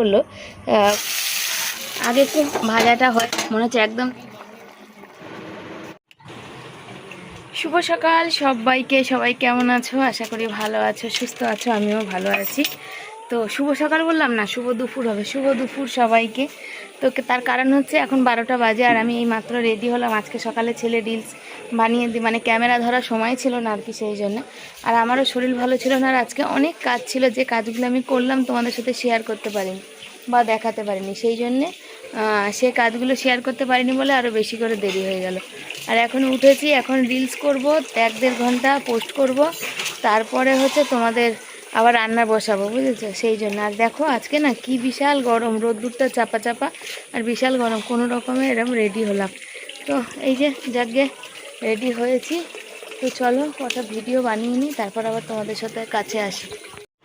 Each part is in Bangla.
করল। আগে খুব ভাজাটা হয়, মনে হচ্ছে একদম। শুভ সকাল সবাইকে, সবাই কেমন আছো? আশা করি ভালো আছো, সুস্থ আছো, আমিও ভালো আছি। তো শুভ সকাল বললাম না, শুভ দুপুর হবে, শুভ দুপুর সবাইকে। তো তার কারণ হচ্ছে এখন বারোটা বাজে আর আমি এই মাত্র রেডি হলাম। আজকে সকালে ছেলে রিলস বানিয়ে দিই মানে ক্যামেরা ধরার সময় ছিল না আর কি সেই জন্য। আর আমারও শরীর ভালো ছিল না আর আজকে অনেক কাজ ছিল, যে কাজগুলো আমি করলাম তোমাদের সাথে শেয়ার করতে পারিনি। বা দেখাতে পারিনি। সেই জন্যে সে কাজগুলো শেয়ার করতে পারিনি বলে আরও বেশি করে দেরি হয়ে গেল। আর এখন উঠেছি, এখন রিলস করব, এক দেড় ঘণ্টা পোস্ট করব, তারপরে হচ্ছে তোমাদের আবার রান্না বসাবো, বুঝেছ? সেই জন্য। আর দেখো, আজকে না কি বিশাল গরম, রোদ্দুরটা চাপা চাপা আর বিশাল গরম, কোনো রকমে এরকম রেডি হলাম। তো এই যে যাকে রেডি হয়েছি। তো চলো, কটা ভিডিও বানিয়ে নিই, তারপর আবার তোমাদের সাথে কাছে আসি।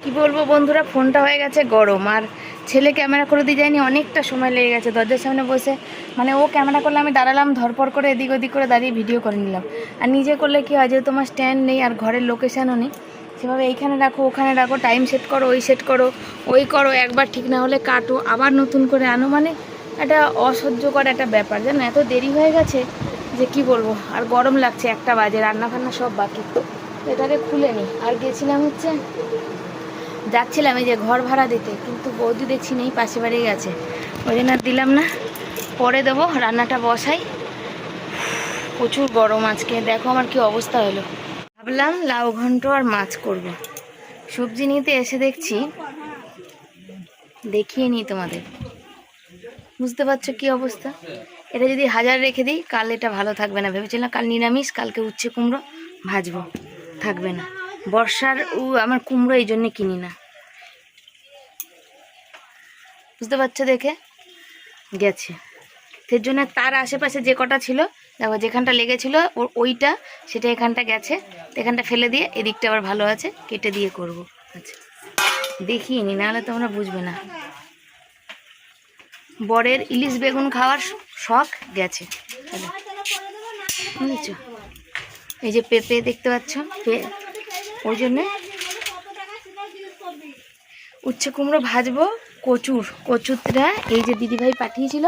কি বলব বন্ধুরা, ফোনটা হয়ে গেছে গরম, আর ছেলে ক্যামেরা করে দিয়ে যায়নি অনেকটা সময় লেগে গেছে দরজার সামনে বসে। মানে ও ক্যামেরা করলে আমি দাঁড়ালাম, ধরপর করে এদিক ওদিক করে দাঁড়িয়ে ভিডিও করে নিলাম। আর নিজে করলে কি হয়, যেহেতু তোমার স্ট্যান্ড নেই আর ঘরের লোকেশানও নেই, সেভাবে এইখানে রাখো, ওখানে রাখো টাইম সেট করো, ওই সেট করো, ওই করো, একবার ঠিক না হলে কাটো, আবার নতুন করে আনো। মানে একটা অসহ্যকর একটা ব্যাপার। জানো, এত দেরি হয়ে গেছে যে কি বলব, আর গরম লাগছে, একটা বাজে রান্না ফান্না সব বাকি। এটাকে খুলে নি। আর গেছিলাম হচ্ছে যাচ্ছিলাম এই যে ঘর ভাড়া দিতে, কিন্তু বৌদি দেখছি নেই পাশে বাড়ি গেছে। ওই জন্য দিলাম না। পরে দেবো, রান্নাটা বসাই। প্রচুর গরম আজকে, দেখো আমার কি অবস্থা হলো। ভাবলাম লাউ ঘন্ট আর মাছ করব। সবজি নিতে এসে দেখছি, দেখিয়ে নিই তোমাদের। বুঝতে পারছ কি অবস্থা? এটা যদি হাজার রেখে দিই, কাল এটা ভালো থাকবে না। ভেবেছিলাম কাল নিরামিষ, কালকে উচ্ছে কুমড়ো, ভাজবো। থাকবে না। বর্ষার আমার কুমড়ো এই জন্যে কিনি না। বুঝতে পারছ দেখে? গেছে। সেই জন্য তার আশেপাশে যে কটা ছিল, দেখো যেখানটা লেগেছিল, ওর ওইটা, সেটা এখানটা গেছে। এখানটা ফেলে দিয়ে এদিকটা আবার ভালো আছে, কেটে দিয়ে করব। আচ্ছা। দেখিয়ে নি, নাহলে তোমরা বুঝবে না। বরের ইলিশ বেগুন খাওয়ার শখ গেছে। বুঝেছ? এই যে পেঁপে দেখতে পাচ্ছ ওই জন্যে উচ্ছে কুমড়ো ভাজবো, কচুর, কচুরটা এই যে দিদিভাই পাঠিয়েছিল,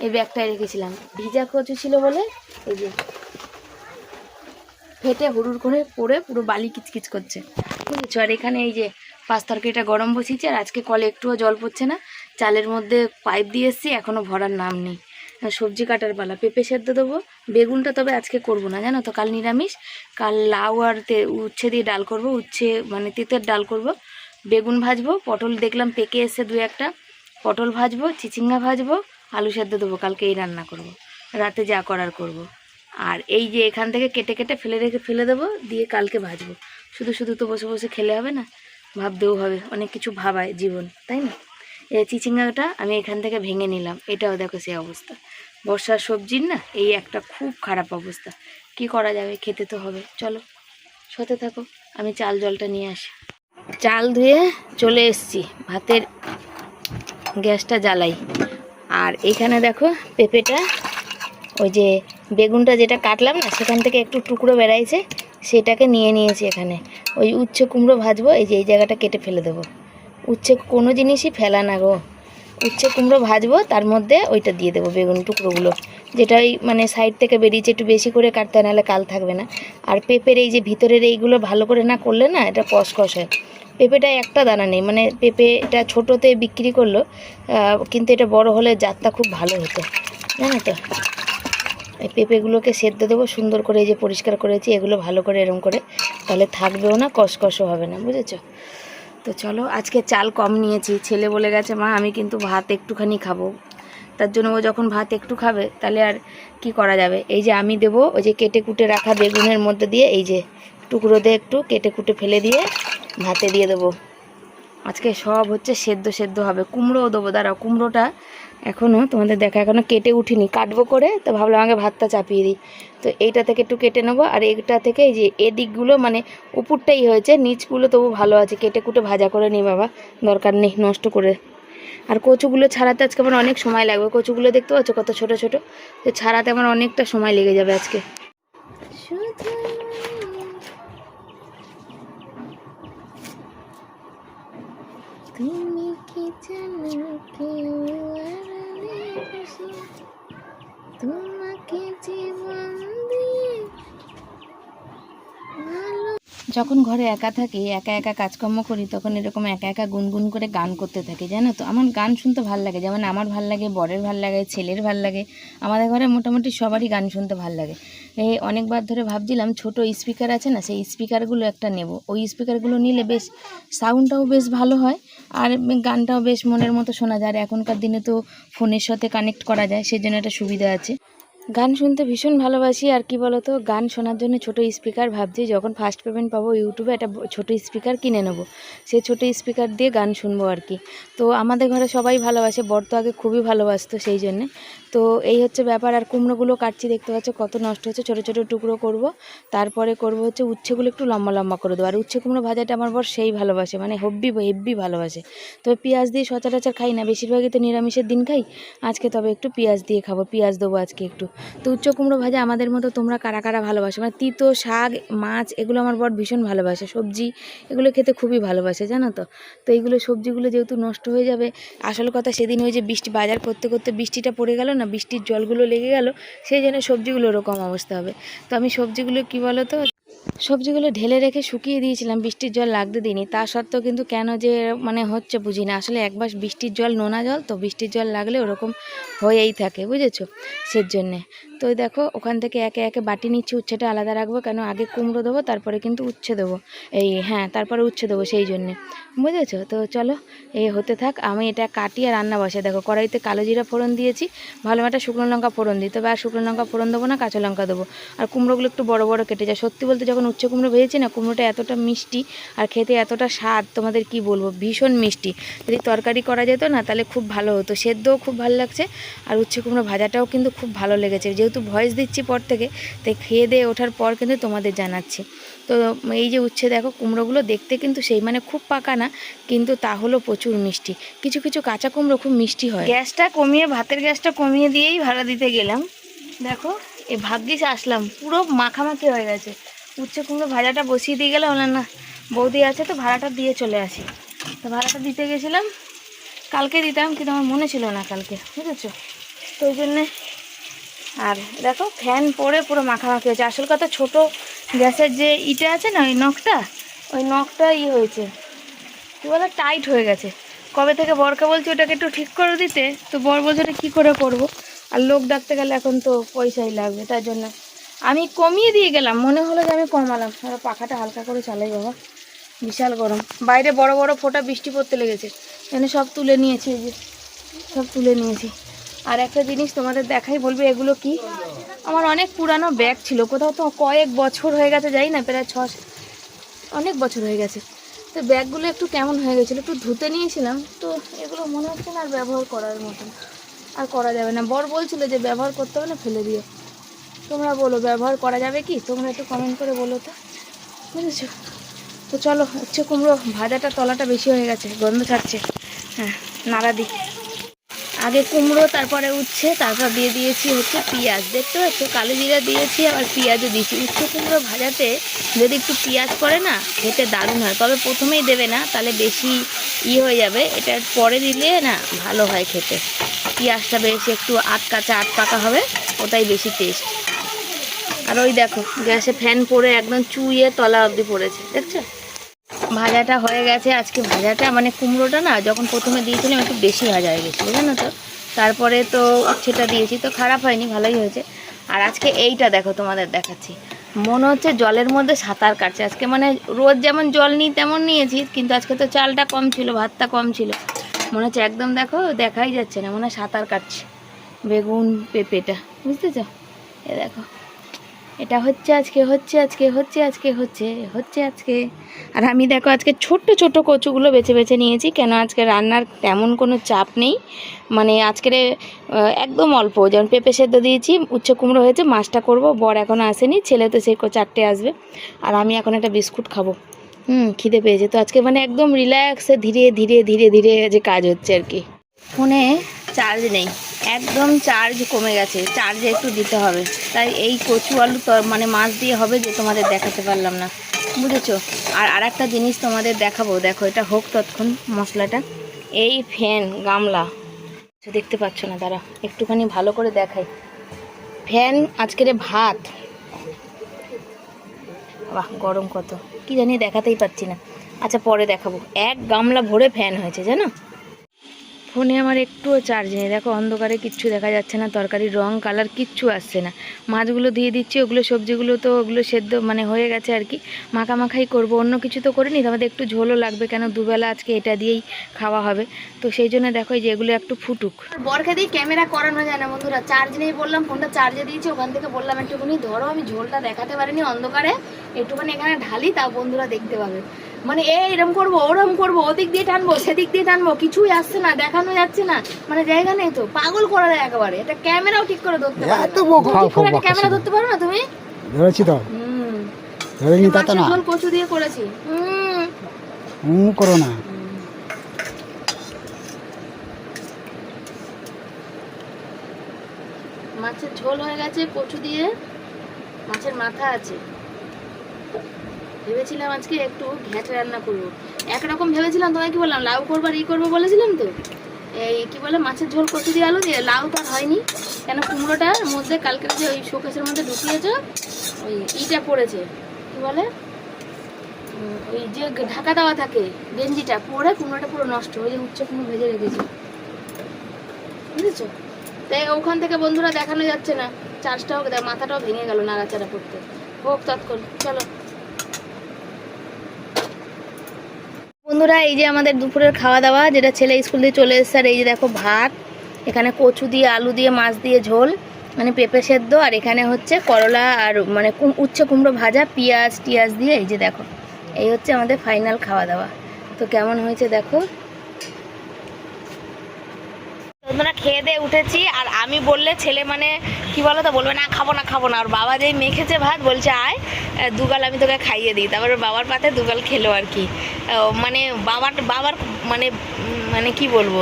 এই ব্যাগটায় রেখেছিলাম। ভিজা কচু ছিল বলে এই যে ফেটে হুড়ুর করে পড়ে পুরো বালি কিচকিচ করছে। বুঝেছ আর এখানে এই যে পাঁচ তরকারিটা গরম বসিয়েছি, আর আজকে কলে একটুও জল পড়ছে না। চালের মধ্যে পাইপ দিয়ে এসছি এখনও ভরার নাম নেই। সবজি কাটার পালা, পেঁপে সেদ্ধ দেবো। বেগুনটা তবে আজকে করব না, জানো তো, কাল নিরামিষ। কাল লাউ আর তে- উচ্ছে দিয়ে ডাল করব, উচ্ছে মানে তেতের ডাল করব। বেগুন ভাজবো, পটল দেখলাম পেকে এসে দু একটা। পটল ভাজবো, চিচিঙ্গা ভাজবো, আলু সেদ্ধ দেবো, কালকে এই রান্না করব। রাতে যা করার করব। আর এই যে এখান থেকে কেটে কেটে ফেলে রেখে ফেলে দেবো, দিয়ে কালকে ভাজবো। শুধু শুধু তো বসে বসে খেলে হবে না, ভাবতেও হবে, অনেক কিছু ভাবায় জীবন, তাই না? এই চিচিঙ্গাটা আমি এখান থেকে ভেঙে নিলাম, এটাও দেখো সেই অবস্থা। বর্ষার সবজির না, এই একটা খুব খারাপ অবস্থা। কি করা যাবে, খেতে তো হবে। চলো সতে থাকো, আমি চাল জলটা নিয়ে আসি। চাল ধুয়ে চলে এসছি। ভাতের গ্যাসটা জ্বালাই। আর এখানে দেখো পেঁপেটা, ওই যে বেগুনটা যেটা কাটলাম না, সেখান থেকে একটু টুকরো বেড়াইছে, সেটাকে নিয়ে নিয়েছি এখানে। ওই উচ্ছে কুমড়ো ভাজবো, এই যে এই জায়গাটা কেটে ফেলে দেবো। উচ্ছে কোনো জিনিসই ফেলা না গো। উচ্ছে কুমড়ো ভাজবো, তার মধ্যে ওইটা দিয়ে দেবো বেগুন টুকরোগুলো। যেটা ওই মানে সাইড থেকে বেরিয়েছে একটু বেশি করে কাটতে হয়, নাহলে কাল থাকবে না। আর পেঁপের এই যে ভিতরের এইগুলো ভালো করে না করলে না এটা কসকস হয়। পেঁপেটা একটা দানা নেই মানে পেঁপেটা ছোটোতে বিক্রি করল কিন্তু এটা বড় হলে জাতটা খুব ভালো হতো। জানো তো? এই পেঁপেগুলোকে সেদ্ধ দেবো সুন্দর করে এই যে পরিষ্কার করেছি এগুলো ভালো করে এরম করে তাহলে থাকবেও না কসকসও হবে না বুঝেছ? তো চলো আজকে চাল কম নিয়েছি ছেলে বলে গেছে মা আমি কিন্তু ভাত একটুখানি খাব। তার জন্য ও যখন ভাত একটু খাবে, তাহলে আর কি করা যাবে? এই যে আমি দেবো, ওই যে কেটে কুটে রাখা বেগুনের মধ্যে দিয়ে, এই যে টুকরো দিয়ে একটু কেটে কুটে ফেলে দিয়ে ভাতে দিয়ে দেবো। আজকে সব হচ্ছে সেদ্ধ সেদ্ধ হবে। কুমড়োও দেবো। দাঁড়াও, কুমড়োটা এখনও তোমাদের দেখা এখনও কেটে উঠিনি। কাটবো করে, তো ভাবলাম আগে ভাতটা চাপিয়ে দিই। তো এইটা থেকে একটু কেটে নেব, আর এইটা থেকে এই যে এদিকগুলো মানে উপরটাই হয়েছে, নিচগুলো তবু ভালো আছে। কেটে কুটে ভাজা করে নিই বাবা, দরকার নেই নষ্ট করে। আর কচুগুলো ছাড়াতে আজকে আমার অনেক সময় লাগবে। কচুগুলো দেখতে পাচ্ছ কত ছোট ছোট? তো ছাড়াতে আমার অনেকটা সময় লেগে যাবে আজকে। তোমাকে জীবন দিয়ে ভালো যখন ঘরে একা থাকি, একা একা কাজকর্ম করি, তখন এরকম একা একা গুনগুন করে গান করতে থাকি, জানো তো? আমার গান শুনতে ভালো লাগে। যেমন আমার ভালো লাগে, বরের ভালো লাগে, ছেলের ভালো লাগে। আমাদের ঘরে মোটামুটি সবারই গান শুনতে ভালো লাগে। এই অনেকবার ধরে ভাবছিলাম ছোট স্পিকার আছে না, সেই স্পিকারগুলো একটা নেব। ওই স্পিকারগুলো নিলে বেশ সাউন্ডটাও বেশ ভালো হয়, আর গানটাও বেশ মনের মতো শোনা যায়। আর এখনকার দিনে তো ফোনের সাথে কানেক্ট করা যায় সেই জন্য একটা সুবিধা আছে। গান শুনতে ভীষণ ভালোবাসি, আর কি বলতো, গান শোনার জন্য ছোট স্পিকার ভাবছি, যখন ফার্স্ট পেমেন্ট পাবো ইউটিউবে একটা ছোট স্পিকার কিনে নেব। সে ছোট স্পিকার দিয়ে গান শুনব আর কি। তো আমাদের ঘরে সবাই ভালোবাসে, বর তো আগে খুবই ভালোবাসতো সেই জন্যে। তো এই হচ্ছে ব্যাপার, আর কুমড়োগুলো কাটছি, দেখতে পাচ্ছ কত নষ্ট হচ্ছে। ছোট ছোট টুকরো করব, তারপরে করব হচ্ছে উচ্ছেগুলো একটু লম্বা লম্বা করে দেবো। আর উচ্ছে কুমড়ো ভাজাটা আমার বর সেই ভালোবাসে মানে হব্বি, হেব্বি ভালোবাসে। তবে পেঁয়াজ দিয়ে সচরাচর খাই না, বেশিরভাগই তো নিরামিষের দিন খাই। আজকে তবে একটু পেঁয়াজ দিয়ে খাব, পেঁয়াজ দেবো আজকে একটু। তো উচ্চ কুমড়ো ভাজা আমাদের মতো তোমরা কারা কারা ভালোবাসো? মানে তিতো, শাক, মাছ, এগুলো আমার বর ভীষণ ভালোবাসে। সবজি, এগুলো খেতে খুবই ভালোবাসে, জানো তো? তো এইগুলো সবজিগুলো যেহেতু নষ্ট হয়ে যাবে, আসল কথা সেদিন ওই যে বৃষ্টি, বাজার করতে করতে বৃষ্টিটা পড়ে গেল না বৃষ্টির জলগুলো লেগে গেল, সেই জন্য সবজিগুলো ওরকম অবস্থা হবে। তো আমি সবজিগুলো কি বলো তো সবজিগুলো ঢেলে রেখে শুকিয়ে দিয়েছিলাম, বৃষ্টির জল লাগতে দিইনি। তা সত্ত্বেও কিন্তু কেন যে মানে হচ্ছে বুঝি না। আসলে একবার বৃষ্টির জল নোনা জল, তো বৃষ্টির জল লাগলে ওরকম হয়েই থাকে, বুঝেছ? সের জন্যে তো দেখো, ওখান থেকে একে একে বাটি নিচ্ছি, উচ্ছেটা আলাদা রাখব, কেন আগে কুমড়ো দেবো, তারপরে কিন্তু উচ্ছে দেবো। এই হ্যাঁ তারপরে উচ্ছে দেবো সেই জন্যে। বুঝেছ? তো চলো এই হতে থাক, আমি এটা কাটিয়ে রান্না বসে দেখো, কড়াইতে কালো জিরা ফোড়ন দিয়েছি, ভালো একটা শুকনো লঙ্কা ফোড়ন দিই। তবে আর শুকনো লঙ্কা ফোড়ন দেবো না, কাঁচা লঙ্কা দেবো। আর কুমড়োগুলো একটু বড় বড় কেটে যায়। সত্যি বলতে যখন উচ্ছে কুমড়ো ভেজেছি না, কুমড়োটা এতটা মিষ্টি আর খেতে এতটা স্বাদ, তোমাদের কি বলব? ভীষণ মিষ্টি। যদি তরকারি করা যেত না, তাহলে খুব ভালো হতো। সেদ্ধও খুব ভালো লাগছে আর উচ্ছে কুমড়ো ভাজাটাও কিন্তু খুব ভালো লেগেছে। যেহেতু ভয়েস দিচ্ছি পর থেকে, তাই খেয়ে দিয়ে ওঠার পর কিন্তু তোমাদের জানাচ্ছি। তো এই যে উচ্ছে দেখো, কুমড়োগুলো দেখতে কিন্তু সেই মানে খুব পাকা না, কিন্তু তা হলো প্রচুর মিষ্টি। কিছু কিছু কাঁচা কুমড়ো খুব মিষ্টি হয়। গ্যাসটা কমিয়ে, ভাতের গ্যাসটা কমিয়ে দিয়েই ভাড়া দিতে গেলাম। দেখো, এ ভাগ্যিস আসলাম। পুরো মাখামাখি হয়ে গেছে। উচ্ছে কুমড়ো ভাজাটা বসিয়ে দিয়ে গেলাম বললাম না। বৌদি আছে তো, ভাড়াটা দিয়ে চলে আসি। তো ভাড়াটা দিতে গেছিলাম। কালকে দিতাম, কিন্তু আমার মনে ছিল না কালকে, বুঝেছ? তো ওই জন্যে আর দেখো ফ্যান পরে পুরো মাখামাখি হয়েছে। আসল কথা, ছোট গ্যাসের যে ইটা আছে না, ওই নখটা ওই নখটা ই হয়েছে। কী বলে টাইট হয়ে গেছে। কবে থেকে বরকে বলছি ওটাকে একটু ঠিক করে দিতে, তো বর বলছে কী করে করব? আর লোক ডাকতে গেলে এখন তো পয়সাই লাগবে, তার জন্য। আমি কমিয়ে দিয়ে গেলাম, মনে হলো যে আমি কমালাম। আর পাখাটা হালকা করে চালাই, বাবা। বিশাল গরম। বাইরে বড় বড় ফোঁটা বৃষ্টি পড়তে লেগেছে। এখানে সব তুলে নিয়েছি, এই যে সব তুলে নিয়েছি। আর একটা জিনিস তোমাদের দেখাই, বলবে এগুলো কি? আমার অনেক পুরানো ব্যাগ ছিল, কোথাও তো কয়েক বছর হয়ে গেছে যাই না, প্রায় ছ অনেক বছর হয়ে গেছে। তো ব্যাগগুলো একটু কেমন হয়ে গেছিল, একটু ধুতে নিয়েছিলাম, তো এগুলো মনে হচ্ছে না আর ব্যবহার করার মতন। আর করা যাবে না। বর বলছিল যে ব্যবহার করতে হবে না ফেলে দিও। তোমরা বলো, ব্যবহার করা যাবে কি? তোমরা একটু কমেন্ট করে বলো তো। বুঝেছ? তো চলো, হচ্ছে কুমড়ো ভাজাটা, তলাটা বেশি হয়ে গেছে, গন্ধ ছাড়ছে। হ্যাঁ নাড়া দিই আগে কুমড়ো, তারপরে উচ্ছে, তারপর দিয়ে দিয়েছি হচ্ছে পেঁয়াজ। দেখতে পাচ্ছ? কালো জিরা দিয়েছি, আবার পেঁয়াজও দিয়েছি। উচ্ছে কুমড়ো ভাজাতে যদি একটু পেঁয়াজ পড়ে না, খেতে দারুণ হয়। তবে প্রথমেই দেবে না, তাহলে বেশি ই হয়ে যাবে। এটা পরে দিলে না, ভালো হয় খেতে। পেঁয়াজটা বেশি একটু আট কাঁচা, আট পাকা হবে, ওটাই বেশি টেস্ট আর ওই দেখো, গ্যাসে ফ্যান পরে একদম চুইয়ে তলা অবধি পড়েছে। দেখছ? ভাজাটা হয়ে গেছে। আজকে ভাজাটা মানে কুমড়োটা না, যখন প্রথমে দিয়েছিলাম, একটু বেশি ভাজা হয়ে গেছিল, জানো তো? তারপরে তো উচ্ছেটা দিয়েছি, তো খারাপ হয়নি, ভালোই হয়েছে। আর আজকে এইটা দেখো, তোমাদের দেখাচ্ছি। মনে হচ্ছে জলের মধ্যে সাঁতার কাটছে। আজকে মানে রোজ যেমন জল নিই, তেমন নিয়েছি, কিন্তু আজকে তো চালটা কম ছিল, ভাতটা কম ছিল। মনে হচ্ছে একদম দেখো, দেখাই যাচ্ছে না, মনে হয় সাঁতার কাটছে। বেগুন, পেঁপেটা বুঝতেছো এ দেখো। এটা হচ্ছে, আজকে হচ্ছে আজকে হচ্ছে আজকে হচ্ছে হচ্ছে আজকে। আর আমি দেখো, আজকে ছোট্ট ছোট কচুগুলো বেছে বেছে নিয়েছি, কেন আজকে রান্নার তেমন কোনো চাপ নেই। মানে আজকের একদম অল্প। যেমন পেঁপে সেদ্ধ দিয়েছি উচ্ছে কুমড়ো হয়েছে, মাছটা করব, বর এখনও আসেনি, ছেলে তো সেই চারটে আসবে। আর আমি এখন একটা বিস্কুট খাব। হুম, খিদে পেয়েছে। তো আজকে মানে একদম রিল্যাক্সে ধীরে ধীরে ধীরে ধীরে যে কাজ হচ্ছে আর কি। ফোনে চার্জ নেই। একদম চার্জ কমে গেছে চার্জে একটু দিতে হবে। তাই এই কচু আলু মানে মাছ দিয়ে হবে যে তোমাদের দেখাতে পারলাম না। বুঝেছ? আর আর একটা জিনিস তোমাদের দেখাবো, দেখো এটা হোক তৎক্ষণ মশলাটা। এই ফ্যান, গামলা। তো দেখতে পাচ্ছ না, দাঁড়া, একটুখানি ভালো করে দেখাই। ফ্যান আজকের ভাত। বাহ, গরম কত। কি জানি দেখাতেই পাচ্ছি না। আচ্ছা পরে দেখাবো। এক গামলা ভরে ফ্যান হয়েছে, জানো? ফোনে আমার একটুও চার্জ নেই। দেখো অন্ধকারে কিচ্ছু দেখা যাচ্ছে না, তরকারির রং কালার কিচ্ছু আসছে না। মাছগুলো দিয়ে দিচ্ছি, ওগুলো সবজিগুলো তো ওগুলো সেদ্ধ মানে হয়ে গেছে আর কি। মাখা মাখাই করব, অন্য কিছু তো করিনি তো আমাদের একটু ঝোলও লাগবে কেন? দুবেলা আজকে এটা দিয়েই খাওয়া হবে। তো সেই জন্য দেখো যে এগুলো একটু ফুটুক। বরকে দিয়ে ক্যামেরা করানো যায় না বন্ধুরা চার্জ নেই বললাম ফোনটা চার্জে দিয়েছি, ওখান থেকে বললাম একটুখানি ধরো, আমি ঝোলটা দেখাতে পারিনি অন্ধকারে, একটুখানি এখানে ঢালি তাও বন্ধুরা দেখতে পাবে। মানে এই এরম করব ওরম করব ওদিক দিয়ে টানবো সেদিক দিয়ে টানবো কিছুই আসছে না দেখানো যাচ্ছে না মানে জায়গা নেই তো পাগল করা যায় একেবারে এটা ক্যামেরাও ঠিক করে ধরতে পারো এত বক খাও খাও বক ক্যামেরা ধরতে পারো না তুমি? ধরেছি তো। হুম। ধরে তা তো না। ঝোল কচু দিয়ে করেছি। হুম। হুম করো না। মাছের ঝোল হয়ে গেছে কচু দিয়ে মাছের মাথা আছে। ভেবেছিলাম আজকে একটু ঘ্যাট রান্না করব। একরকম ভেবেছিলাম, তোমায় কি বললাম, লাউ করব আর ই করব বলেছিলাম তো? এই কি বলে, মাছের ঝোল কচু দিয়ে আলু দিয়ে, লাউ তো হয়নি। কেন কুমড়োটার মধ্যে কালকে যে ওই শোকেসের মধ্যে ঢুকিয়েছ, ওই ইটা পড়েছে। কি বলে? ওই যে ঢাকা দেওয়া থাকে, গেঞ্জিটা, পরে কুমড়োটা পুরো নষ্ট, ওই যে উচ্চ কুমড়ো ভেজে রেখেছি। বুঝেছ? তাই ওখান থেকে বন্ধুরা দেখানো যাচ্ছে না, চার্জটাও মাথাটাও ভেঙে গেল নাড়াচাড়া করতে। হোক, তৎক্ষণ, চলো। বন্ধুরা, এই যে আমাদের দুপুরের খাওয়া দাওয়া যেটা ছেলে স্কুল দিয়ে চলে এসছে, আর এই যে দেখো ভাত, এখানে কচু দিয়ে, আলু দিয়ে, মাছ দিয়ে ঝোল মানে পেঁপে সেদ্ধ, আর এখানে হচ্ছে করলা আর মানে উচ্ছে কুমড়ো ভাজা, পিঁয়াজ, টিয়াজ দিয়ে, এই যে দেখো, এই হচ্ছে আমাদের ফাইনাল খাওয়া দাওয়া তো কেমন হয়েছে দেখো? তোমরা খেয়ে দিয়ে উঠেছি, আর আমি বললে ছেলে মানে কি বলো তো বলবে, না, খাব না খাব না। আর বাবা যেই মেখেছে ভাত, বলছে, আয় দুগাল আমি তোকে খাইয়ে দিই। তারপরে বাবার পাতে দুগাল খেলো আর কি। মানে বাবার বাবার মানে মানে কি বলব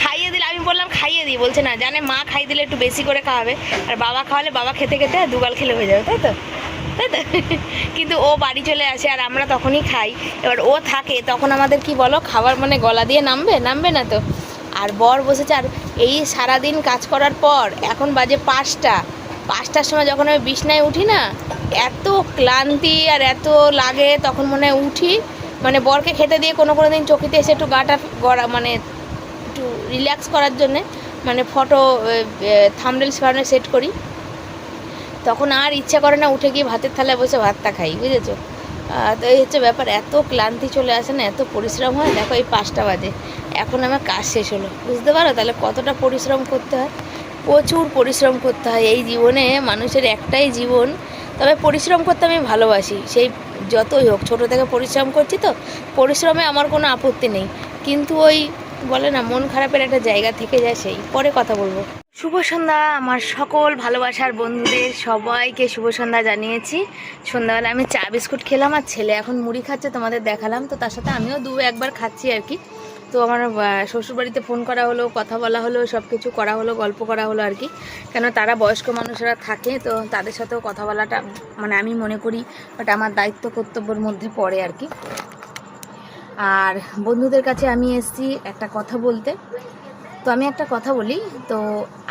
খাইয়ে দিলে, আমি বললাম, খাইয়ে দিই। বলছে, না, জানে, মা খাইয়ে দিলে একটু বেশি করে খাওয়াবে। আর বাবা খাওয়ালে, বাবা খেতে খেতে দুগাল খেলে হয়ে যাবে, তাই তো? তাই তো? কিন্তু ও বাড়ি চলে আসে, আর আমরা তখনই খাই। এবার ও থাকে, তখন আমাদের কি বলো, খাবার মানে গলা দিয়ে নামবে নামবে না তো? আর বর বসেছে, আর এই সারাদিন কাজ করার পর এখন বাজে পাঁচটা। পাঁচটার সময় যখন আমি বিছনায় উঠি না, এত ক্লান্তি আর এত লাগে, তখন মনে হয় উঠি। মানে বরকে খেতে দিয়ে কোনো কোনো দিন চকিতে এসে একটু গাটা গড়া মানে একটু রিল্যাক্স করার জন্যে মানে ফটো থামডেলস ফার্মে সেট করি। তখন আর ইচ্ছা করে না উঠে গিয়ে ভাতের থালায় বসে ভাতটা খাই, বুঝেছ? তো এই হচ্ছে ব্যাপার, এত ক্লান্তি চলে আসে না, এত পরিশ্রম হয়, দেখো এই পাঁচটা বাজে। এখন আমার কাজ শেষ হলো। বুঝতে পারো? তাহলে কতটা পরিশ্রম করতে হয়? প্রচুর পরিশ্রম করতে হয় এই জীবনে। মানুষের একটাই জীবন। তবে পরিশ্রম করতে আমি ভালোবাসি। সেই যতই হোক, ছোটো থেকে পরিশ্রম করছি তো, পরিশ্রমে আমার কোনো আপত্তি নেই। কিন্তু ওই, বলে না, মন খারাপের একটা জায়গা থেকে যায় সেই। পরে কথা বলব। শুভ সন্ধ্যা, আমার সকল ভালোবাসার বন্ধুদের সবাইকে শুভ সন্ধ্যা জানিয়েছি। সন্ধ্যাবেলা আমি চা বিস্কুট খেলাম আর ছেলে এখন মুড়ি খাচ্ছে, তোমাদের দেখালাম। তো তার সাথে আমিও দু একবার খাচ্ছি আর কি। তো আমার শ্বশুরবাড়িতে ফোন করা হলো, কথা বলা হলো সব কিছু করা হলো, গল্প করা হলো আর কি। কেন তারা বয়স্ক মানুষেরা থাকে, তো তাদের সাথেও কথা বলাটা মানে আমি মনে করি বাট আমার দায়িত্ব কর্তব্যের মধ্যে পড়ে আর কি। আর বন্ধুদের কাছে আমি এসেছি একটা কথা বলতে। তো আমি একটা কথা বলি, তো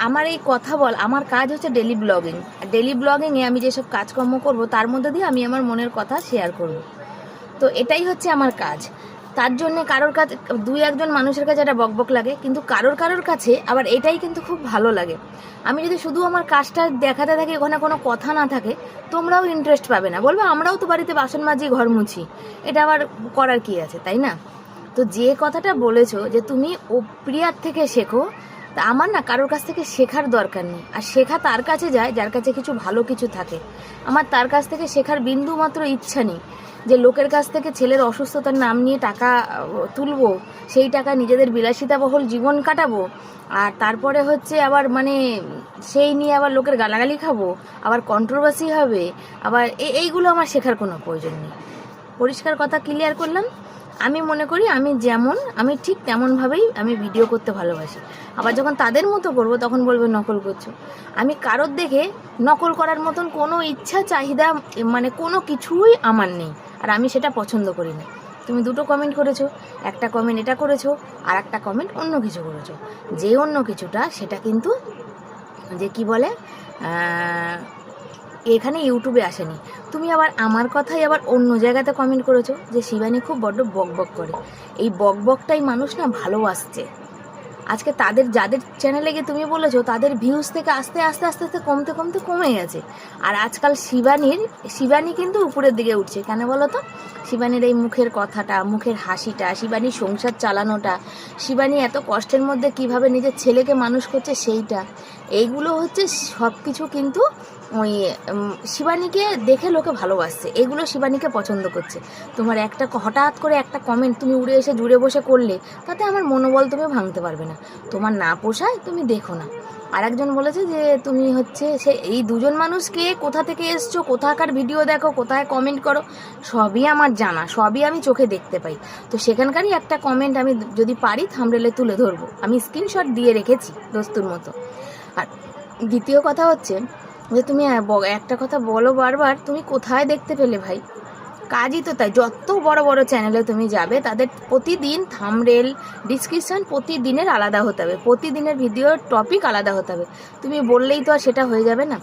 আমার এই কথা বল, আমার কাজ হচ্ছে ডেলি ব্লগিং ডেলি ব্লগিংয়ে আমি যেসব কাজকর্ম করব, তার মধ্যে দিয়ে আমি আমার মনের কথা শেয়ার করব। তো এটাই হচ্ছে আমার কাজ। তার জন্য কারোর কাছে, দুই একজন মানুষের কাছে এটা বকবক লাগে, কিন্তু কারোর কারোর কাছে আবার এটাই কিন্তু খুব ভালো লাগে। আমি যদি শুধু আমার কাজটা দেখাতে থাকি, ওখানে কোনো কথা না থাকে, তোমরাও ইন্টারেস্ট পাবে না। বলবে, আমরাও তো বাড়িতে বাসন মাজি, ঘর মুছি। এটা আবার করার কি আছে, তাই না? তো যে কথাটা বলেছ যে তুমি ও প্রিয়ার থেকে শেখো, তা আমার না কারোর কাছ থেকে শেখার দরকার নেই। আর শেখা তার কাছে যায়, যার কাছে কিছু ভালো কিছু থাকে। আমার তার কাছ থেকে শেখার বিন্দু মাত্র ইচ্ছা নেই। যে লোকের কাছ থেকে ছেলের অসুস্থতার নাম নিয়ে টাকা তুলবো, সেই টাকা নিজেদের বিলাসিতাবহুল জীবন কাটাবো। আর তারপরে হচ্ছে আবার মানে সেই নিয়ে আবার লোকের গালাগালি খাব, আবার কন্ট্রোভার্সি হবে, আবার এইগুলো আমার শেখার কোনো প্রয়োজন নেই। পরিষ্কার কথা ক্লিয়ার করলাম? আমি মনে করি আমি যেমন, আমি ঠিক তেমনভাবেই আমি ভিডিও করতে ভালোবাসি। আবার যখন তাদের মতো করব, তখন বলবে, নকল করছ। আমি কারোর দেখে নকল করার মতন কোনো ইচ্ছা, চাহিদা মানে কোনো কিছুই আমার নেই। আর আমি সেটা পছন্দ করি না তুমি দুটো কমেন্ট করেছ, একটা কমেন্ট এটা করেছ, আর একটা কমেন্ট অন্য কিছু করেছ। যে অন্য কিছুটা, সেটা কিন্তু যে কি বলে এখানে ইউটিউবে আসেনি। তুমি আবার আমার কথাই আবার অন্য জায়গাতে কমেন্ট করেছ যে শিবানী খুব বড্ড বক বক করে। এই বক বকটাই মানুষ না ভালোবাসছে। আজকে তাদের, যাদের চ্যানেলে গিয়ে তুমি বলেছ, তাদের ভিউজ থেকে আস্তে আস্তে আস্তে আস্তে কমতে কমতে কমে গেছে। আর আজকাল শিবানীর, শিবানী কিন্তু উপরের দিকে উঠছে। কেন বলো তো শিবানীর এই মুখের কথাটা, মুখের হাসিটা শিবানীর সংসার চালানোটা, শিবানী এত কষ্টের মধ্যে কীভাবে নিজের ছেলেকে মানুষ করছে সেইটা, এইগুলো হচ্ছে সব কিছু কিন্তু শিবানীকে দেখে লোকে ভালোবাসছে। এগুলো শিবানীকে পছন্দ করছে। তোমার একটা হঠাৎ করে একটা কমেন্ট তুমি উড়ে এসে জুড়ে বসে করলে, তাতে আমার মনোবল তুমি ভাঙতে পারবে না। তোমার না পোষায় তুমি দেখো না। আর একজন বলেছে যে, তুমি হচ্ছে সে, এই দুজন মানুষকে কোথা থেকে এসছো, কোথাকার ভিডিও দেখো, কোথায় কমেন্ট করো, সবই আমার জানা, সবই আমি চোখে দেখতে পাই। তো সেখানকারই একটা কমেন্ট আমি যদি পারি থামরেলে তুলে ধরবো। আমি স্ক্রিনশট দিয়ে রেখেছি দোস্তুর মতো। আর দ্বিতীয় কথা হচ্ছে যে তুমি একটা কথা বলো বারবার, তুমি কোথায় দেখতে পেলে ভাই? কাজই তো তাই, যত বড় বড় চ্যানেলে তুমি যাবে, তাদের প্রতিদিন থামরেল ডিসক্রিপশন প্রতিদিনের আলাদা হতে হবে, প্রতিদিনের ভিডিওর টপিক আলাদা হতে হবে। তুমি বললেই তো আর সেটা হয়ে যাবে না।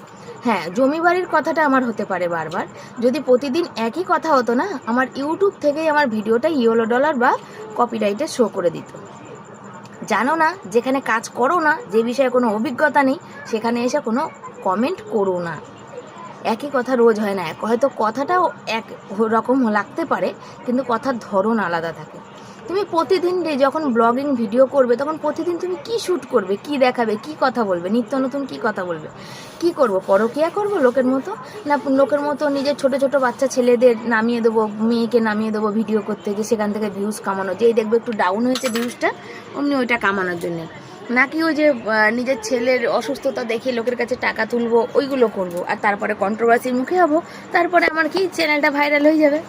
হ্যাঁ জমি বাড়ির কথাটা আমার হতে পারে বারবার। যদি প্রতিদিন একই কথা হতো না, আমার ইউটিউব থেকেই আমার ভিডিওটা ইয়েলো ডলার বা কপিরাইটে শো করে দিত। জানো না, যেখানে কাজ করো না, যে বিষয়ে কোনো অভিজ্ঞতা নেই, সেখানে এসে কোনো কমেন্ট করো না। একই কথা রোজ হয় না হয়তো কথাটাও এক রকম লাগতে পারে, কিন্তু কথার ধরন আলাদা থাকে। তুমি প্রতিদিন যে যখন ব্লগিং ভিডিও করবে, তখন প্রতিদিন তুমি কি শ্যুট করবে, কি দেখাবে, কি কথা বলবে, নিত্য নতুন কি কথা বলবে? কি করব, পরকিয়া করব লোকের মতো? না, লোকের মতো নিজের ছোট ছোট বাচ্চা ছেলেদের নামিয়ে দেবো, মেয়েকে নামিয়ে দেবো ভিডিও করতে গিয়ে সেখান থেকে ভিউজ কামানো, যেই দেখবে একটু ডাউন হয়েছে ভিউজটা অমনি ওইটা কামানোর জন্যে। নাকি ওই যে নিজের ছেলের অসুস্থতা দেখে লোকের কাছে টাকা তুলবো, ওইগুলো করব। আর তারপরে কন্ট্রোভার্সির মুখে হব, তারপরে আমার কি চ্যানেলটা ভাইরাল হয়ে যাবে?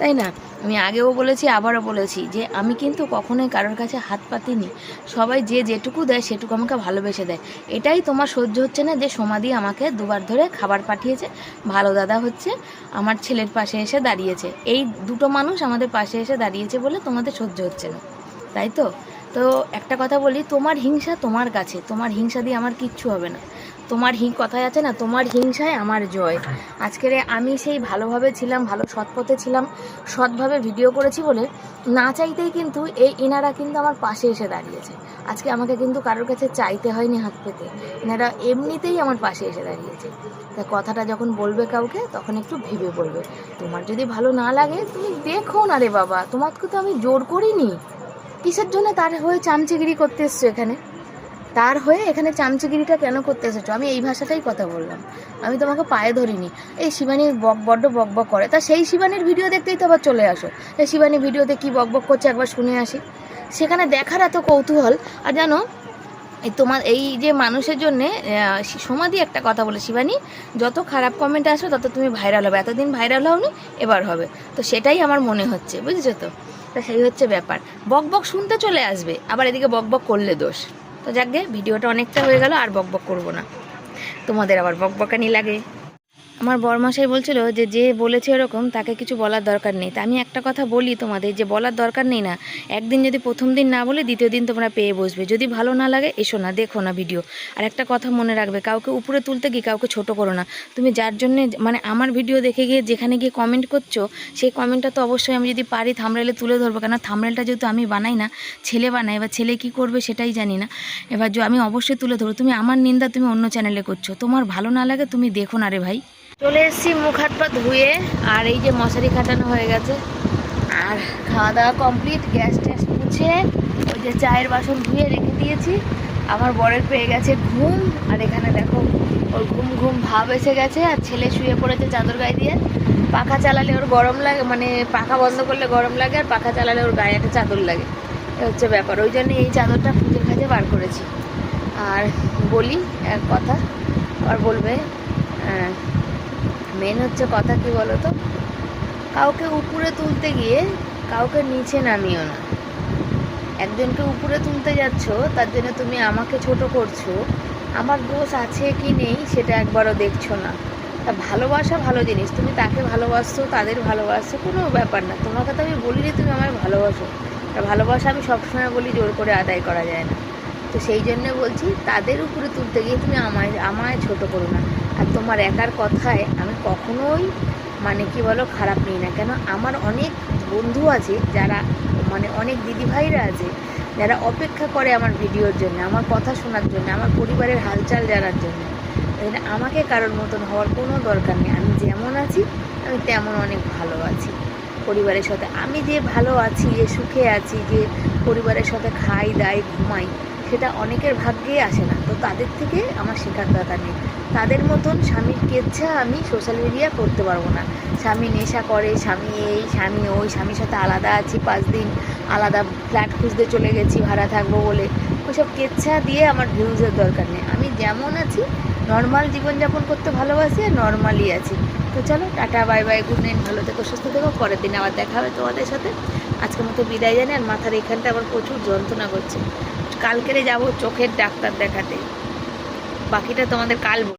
তাই না? আমি আগেও বলেছি, আবারও বলেছি যে আমি কিন্তু কখনোই কারোর কাছে হাত পাতিনি। সবাই যে যেটুকু দেয় সেটুকু আমাকে ভালোবেসে দেয়। এটাই তোমার সহ্য হচ্ছে না যে সমাধি আমাকে দুবার ধরে খাবার পাঠিয়েছে, ভালো দাদা হচ্ছে, আমার ছেলের পাশে এসে দাঁড়িয়েছে। এই দুটো মানুষ আমাদের পাশে এসে দাঁড়িয়েছে বলে তোমাদের সহ্য হচ্ছে না। তাই তো? তো একটা কথা বলি, তোমার হিংসা তোমার কাছে, তোমার হিংসা দিয়ে আমার কিচ্ছু হবে না। তোমার হিং, কথায় আছে না, তোমার হিংসায় আমার জয়। আজকের আমি সেই ভালোভাবে ছিলাম, ভালো সৎ পথে ছিলাম, সৎভাবে ভিডিও করেছি বলে না চাইতেই কিন্তু এই এনারা কিন্তু আমার পাশে এসে দাঁড়িয়েছে। আজকে আমাকে কিন্তু কারোর কাছে চাইতে হয়নি হাত পেতে। এনারা এমনিতেই আমার পাশে এসে দাঁড়িয়েছে। তা কথাটা যখন বলবে কাউকে, তখন একটু ভেবে বলবে। তোমার যদি ভালো না লাগে, তুমি দেখো না রে বাবা, তোমাকে তো আমি জোর করিনি। কিসের জন্য তার হয়ে চামচিগিরি করতে এসছো এখানে? তার হয়ে এখানে চামচিগিরিটা কেন করতে এসেছ? আমি এই ভাষাটাই কথা বললাম। আমি তোমাকে পায়ে ধরিনি। এই শিবানী বক বড্ড বক বক করে। তা সেই শিবানীর ভিডিও দেখতেই তো আবার চলে আসো। এই শিবানী ভিডিওতে কি বক বক করছে একবার শুনে আসি। সেখানে দেখার এত কৌতূহল। আর জানো, এই তোমার এই যে মানুষের জন্য সমাধি একটা কথা বলে শিবানী, যত খারাপ কমেন্ট আসো তত তুমি ভাইরাল হবে। এতদিন ভাইরাল হওনি, এবার হবে। তো সেটাই আমার মনে হচ্ছে, বুঝেছ তো? তো সেই হচ্ছে ব্যাপার। বক বক শুনতে চলে আসবে, আবার এদিকে বক বক করলে দোষ। তো যাকগে ভিডিওটা অনেকটা হয়ে গেল আর বকবক করব না। তোমাদের আবার বকবকানি লাগে। আমার বরমাসাই বলছিল যে যে বলেছে এরকম তাকে কিছু বলার দরকার নেই। তা আমি একটা কথা বলি তোমাদের, যে বলার দরকার নেই না। একদিন যদি প্রথম দিন না বলে, দ্বিতীয় দিন তোমরা পেয়ে বসবে। যদি ভালো না লাগে, এসো না, দেখো না ভিডিও। আর একটা কথা মনে রাখবে, কাউকে উপরে তুলতে গিয়ে কাউকে ছোট করো না। তুমি যার জন্য মানে আমার ভিডিও দেখে গিয়ে, যেখানে গিয়ে কমেন্ট করছ, সেই কমেন্টটা তো অবশ্যই আমি যদি পারি থামরেলে তুলে ধরবো। কেন থামরেলটা যেহেতু আমি বানাই না, ছেলে বানাই এবার ছেলে কি করবে সেটাই জানি না। এবার আমি অবশ্যই তুলে ধরবো। তুমি আমার নিন্দা তুমি অন্য চ্যানেলে করছ। তোমার ভালো না লাগে, তুমি দেখো না রে ভাই। চলে এসেছি মুখ হাত পা ধুয়ে, আর এই যে মশারি খাটানো হয়ে গেছে। আর খাওয়া দাওয়া কমপ্লিট, গ্যাস ট্যাস মুছে, ওই যে চায়ের বাসন ধুয়ে রেখে দিয়েছি। আমার বরের পেয়ে গেছে ঘুম, আর এখানে দেখো, ওর ঘুম ঘুম ভাব এসে গেছে, আর ছেলে শুয়ে পড়েছে চাদর গায়ে দিয়ে। পাখা চালালে ওর গরম লাগে মানে পাখা বন্ধ করলে গরম লাগে, আর পাখা চালালে ওর গায়ে একটা চাদর লাগে। হচ্ছে ব্যাপার, ওই জন্য এই চাদরটা পুজোর কাজে বার করেছি। আর বলি এক কথা, আবার বলবে মেন হচ্ছে কথা কি বলো তো কাউকে উপরে তুলতে গিয়ে কাউকে নিচে নামিও না। একজনকে উপরে তুলতে যাচ্ছ, তার জন্য তুমি আমাকে ছোট করছ। আমার দোষ আছে কি নেই সেটা একবারও দেখছ না। তা ভালোবাসা ভালো জিনিস, তুমি তাকে ভালোবাসছো, তাদের ভালোবাসছো, কোনো ব্যাপার না। তোমাকে তো আমি বলিনি তুমি আমায় ভালোবাসো। তা ভালোবাসা আমি সবসময় বলি জোর করে আদায় করা যায় না। তো সেই জন্য বলছি, তাদের উপরে তুলতে গিয়ে তুমি আমায় আমায় ছোট করো না। আর তোমার একার কথায় আমি কখনোই মানে কি বলো, খারাপ নিই না। কেন? আমার অনেক বন্ধু আছে যারা মানে অনেক দিদিভাইরা আছে, যারা অপেক্ষা করে আমার ভিডিওর জন্য, আমার কথা শোনার জন্য, আমার পরিবারের হালচাল জানার জন্য। আমাকে কারোর মতন হওয়ার কোনো দরকার নেই। আমি যেমন আছি, আমি তেমন অনেক ভালো আছি পরিবারের সাথে। আমি যে ভালো আছি, যে সুখে আছি, যে পরিবারের সাথে খাই, দাই, ঘুমাই, সেটা অনেকের ভাগ্যেই আসে না। তো তাদের থেকে আমার শেখার দরকার নেই। তাদের মতন স্বামীর কেচ্ছা আমি সোশ্যাল মিডিয়া করতে পারব না। স্বামী নেশা করে, স্বামী এই, স্বামী ওই, স্বামীর সাথে আলাদা আছি, পাঁচ দিন আলাদা ফ্ল্যাট খুঁজতে চলে গেছি, ভাড়া থাকব বলে। ওইসব কেচ্ছা দিয়ে আমার ভিউজের দরকার নেই। আমি যেমন আছি নর্মাল জীবনযাপন করতে ভালোবাসি আর নর্মালই আছি। তো চলো, tata bye bye good night ভালো থেকো, সুস্থ থেকো। পরের দিন আবার দেখা হবে তোমাদের সাথে। আজকের মতো বিদায় জানি, আর মাথার এখানটা আবার প্রচুর যন্ত্রণা করছে। কালকেরে যাব চোখের ডাক্তার দেখাতে। বাকিটা তোমাদের কাল।